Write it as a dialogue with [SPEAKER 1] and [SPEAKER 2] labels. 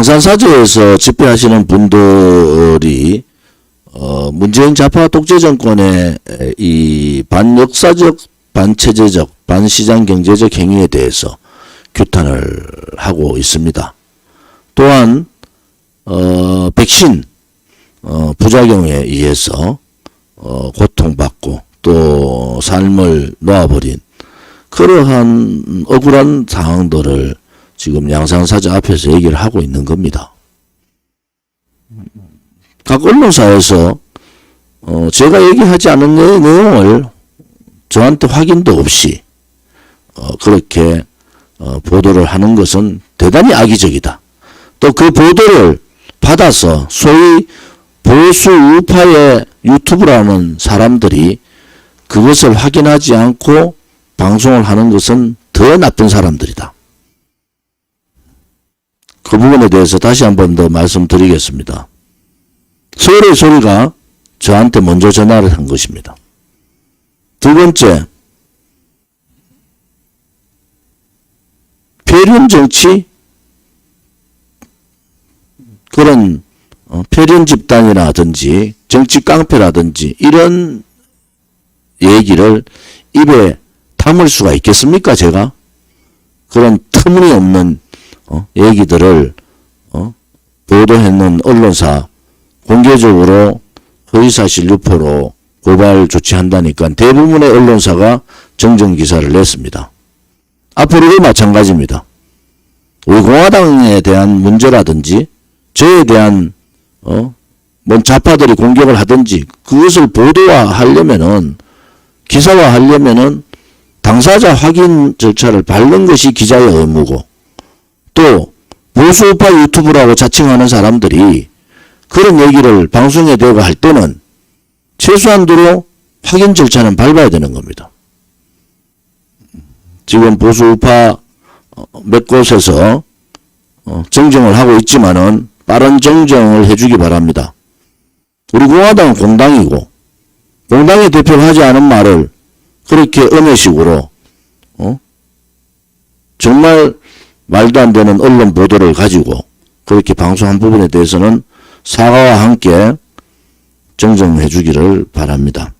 [SPEAKER 1] 양산사저에서 집회하시는 분들이 어, 문재인 좌파 독재 정권의 에, 이 반역사적, 반체제적, 반시장 경제적 행위에 대해서 규탄을 하고 있습니다. 또한 어, 백신 어, 부작용에 의해서 어, 고통받고 또 삶을 놓아버린 그러한 억울한 상황들을 지금 양산사자 앞에서 얘기를 하고 있는 겁니다. 각 언론사에서 어, 제가 얘기하지 않은 내- 내용을 저한테 확인도 없이 어, 그렇게 어, 보도를 하는 것은 대단히 악의적이다. 또 그 보도를 받아서 소위 보수 우파의 유튜브라는 사람들이 그것을 확인하지 않고 방송을 하는 것은 더 나쁜 사람들이다. 그 부분에 대해서 다시 한 번 더 말씀드리겠습니다. 서울의 소리가 저한테 먼저 전화를 한 것입니다. 두 번째, 표련 정치 그런 어, 표련 집단이라든지 정치 깡패라든지 이런 얘기를 입에 담을 수가 있겠습니까 제가 그런 터무니없는 어, 얘기들을 어, 보도했는 언론사 공개적으로 허위사실 유포로 고발 조치한다니까 대부분의 언론사가 정정 기사를 냈습니다. 앞으로도 마찬가지입니다. 우리 공화당에 대한 문제라든지 저에 대한 어, 뭔 좌파들이 공격을 하든지 그것을 보도화하려면은 기사화하려면은 당사자 확인 절차를 밟는 것이 기자의 의무고 또 보수우파 유튜브라고 자칭하는 사람들이 그런 얘기를 방송에 대고 할 때는 최소한도로 확인 절차는 밟아야 되는 겁니다. 지금 보수우파 어, 몇 곳에서 어, 정정을 하고 있지만은 빠른 정정을 해주기 바랍니다. 우리 공화당은 공당이고 공당의 대표를 하지 않은 말을 그렇게 음해식으로 어? 정말 말도 안 되는 언론 보도를 가지고 그렇게 방송한 부분에 대해서는 사과와 함께 정정해 주기를 바랍니다.